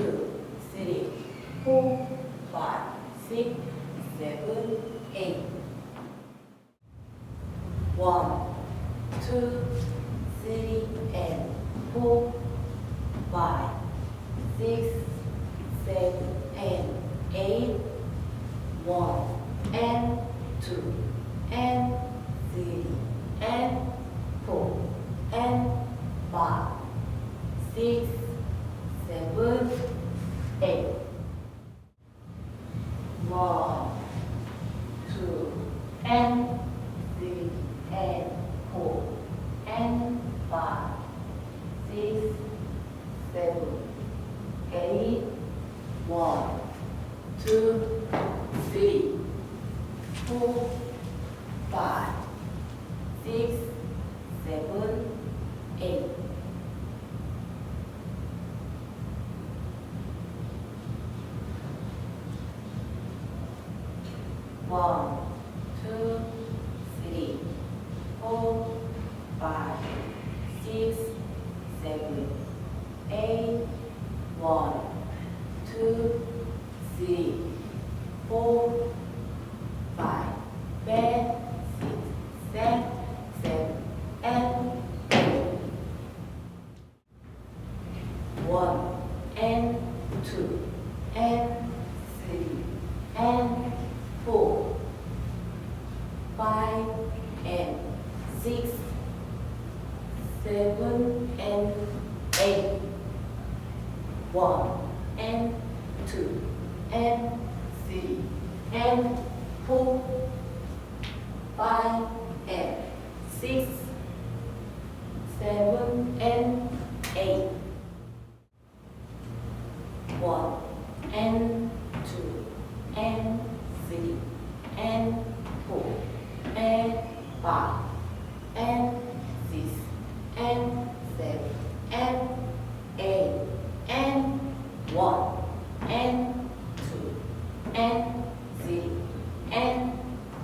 Two, three, four, five, six, seven, eight. One, two, three, and four, five, six, seven, and eight. One, and two, and three, and four, and five, six, seven, eight. One, two, and three, and four, and five, six, seven, eight, one, two, three, four, five, six, seven, eight. One, two, three, four, five, six, seven, eight. One, two, three, four, five, five, six, seven, seven, and eight. One, and two, and three, and four, five, and six, seven, and eight. One, and two, and three, and four, five, and six, seven, and eight. One, and two, and three, and four, and five, and six, and seven, and eight, and one, and two, and three, and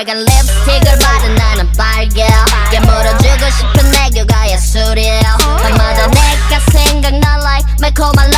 빨간 립스틱을 바른 나는 빨개. 깨물어주고 싶은 애교가 예술이야 밤마다 내가 생각나 like 매콤한